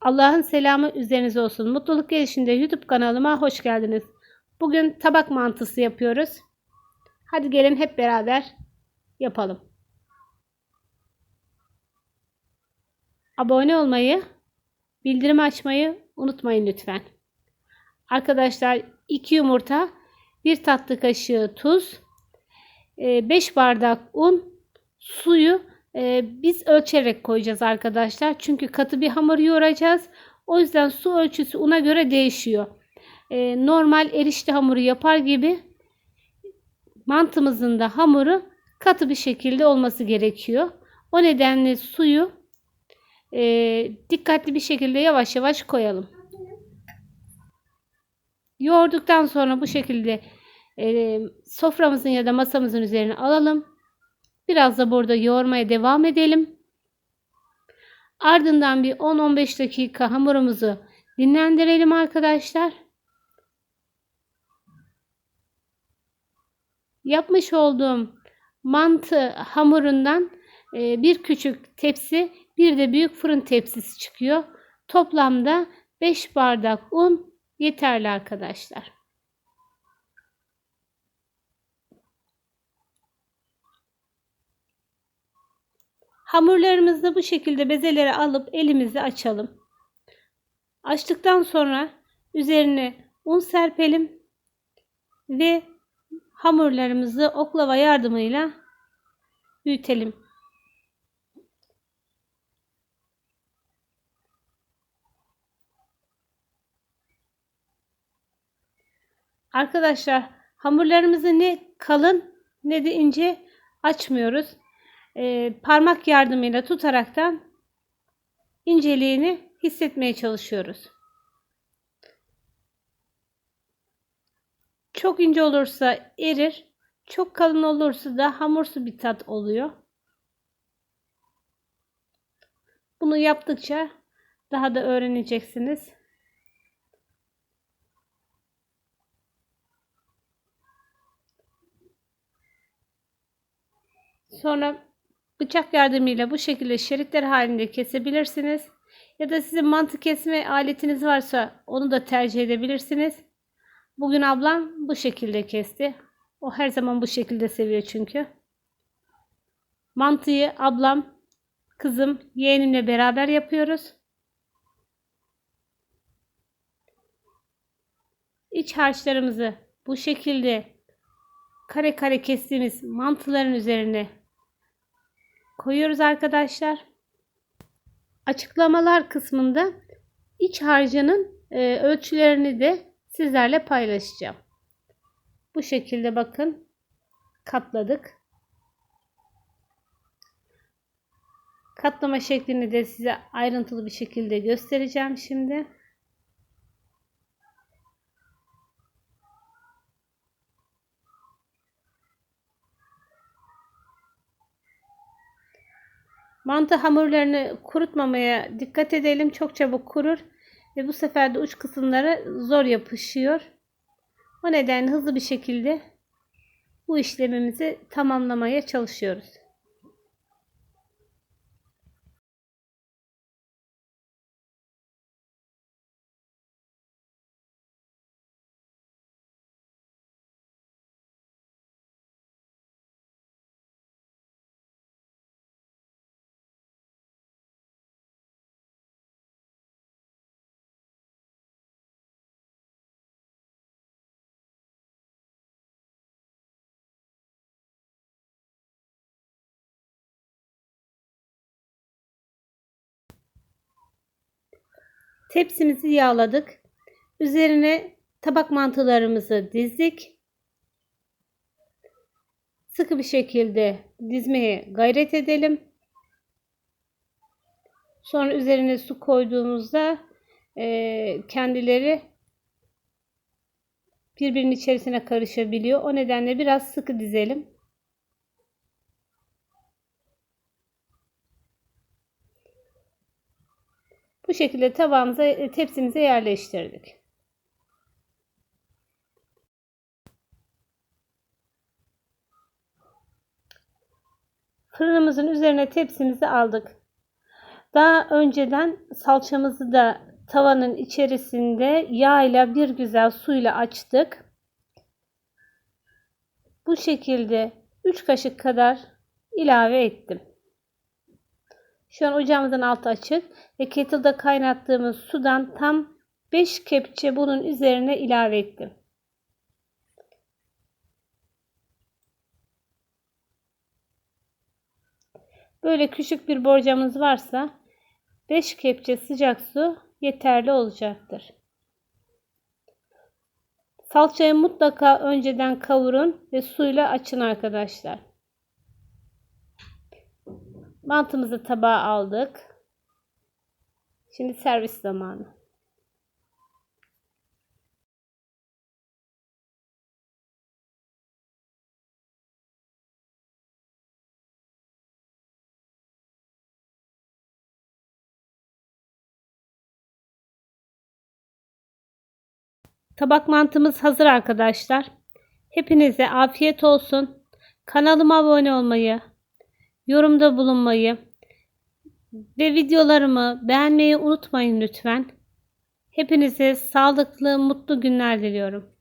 Allah'ın selamı üzerinize olsun. Mutluluk Gelişinde YouTube kanalıma hoş geldiniz. Bugün tabak mantısı yapıyoruz. Hadi gelin hep beraber yapalım. Abone olmayı, bildirim açmayı unutmayın lütfen. Arkadaşlar 2 yumurta, 1 tatlı kaşığı tuz, 5 bardak un, suyu e, biz ölçerek koyacağız arkadaşlar. Çünkü katı bir hamur yoğuracağız. O yüzden su ölçüsü una göre değişiyor. E, normal erişte hamuru yapar gibi mantımızın da hamuru katı bir şekilde olması gerekiyor. O nedenle suyu e, dikkatli bir şekilde yavaş yavaş koyalım. Yoğurduktan sonra bu şekilde e, soframızın ya da masamızın üzerine alalım. Biraz da burada yoğurmaya devam edelim. Ardından bir 10-15 dakika hamurumuzu dinlendirelim arkadaşlar. Yapmış olduğum mantı hamurundan e, bir küçük tepsi, bir de büyük fırın tepsisi çıkıyor. Toplamda 5 bardak un yeterli arkadaşlar. Hamurlarımızı bu şekilde bezelere alıp elimizi açalım. Açtıktan sonra üzerine un serpelim ve hamurlarımızı oklava yardımıyla büyütelim. Arkadaşlar hamurlarımızı ne kalın ne de ince açmıyoruz e, parmak yardımıyla tutaraktan inceliğini hissetmeye çalışıyoruz. Çok ince olursa erir, çok kalın olursa da hamursu bir tat oluyor. Bunu yaptıkça daha da öğreneceksiniz. Sonra Bıçak yardımıyla bu şekilde şeritler halinde kesebilirsiniz. Ya da sizin mantı kesme aletiniz varsa onu da tercih edebilirsiniz. Bugün ablam bu şekilde kesti. O her zaman bu şekilde seviyor çünkü. Mantıyı ablam, kızım, yeğenimle beraber yapıyoruz. İç harçlarımızı bu şekilde kare kare kestiğimiz mantıların üzerine koyuyoruz arkadaşlar. Açıklamalar kısmında iç harcının e, ölçülerini de sizlerle paylaşacağım. Bu şekilde bakın katladık. Katlama şeklini de size ayrıntılı bir şekilde göstereceğim şimdi. Mantı hamurlarını kurutmamaya dikkat edelim. Çok çabuk kurur ve bu sefer de uç kısımları zor yapışıyor. O nedenle hızlı bir şekilde bu işlemimizi tamamlamaya çalışıyoruz. Tepsimizi yağladık. Üzerine tabak mantılarımızı dizdik. Sıkı bir şekilde dizmeye gayret edelim. Sonra üzerine su koyduğumuzda e, kendileri birbirinin içerisine karışabiliyor. O nedenle biraz sıkı dizelim. Bu şekilde tabağımıza, e, tepsimize yerleştirdik. Fırınımızın üzerine tepsimizi aldık. Daha önceden salçamızı da tavanın içerisinde yağ ile bir güzel suyla açtık. Bu şekilde 3 kaşık kadar ilave ettim. Şu an ocağımızın altı açık ve kettle'da kaynattığımız sudan tam 5 kepçe bunun üzerine ilave ettim. Böyle küçük bir borcamız varsa 5 kepçe sıcak su yeterli olacaktır. Salçayı mutlaka önceden kavurun ve suyla açın arkadaşlar. Mantımızı tabağa aldık. Şimdi servis zamanı. Tabak mantımız hazır arkadaşlar. Hepinize afiyet olsun. Kanalıma abone olmayı, yorumda bulunmayı ve videolarımı beğenmeyi unutmayın lütfen. Hepinize sağlıklı, mutlu günler diliyorum.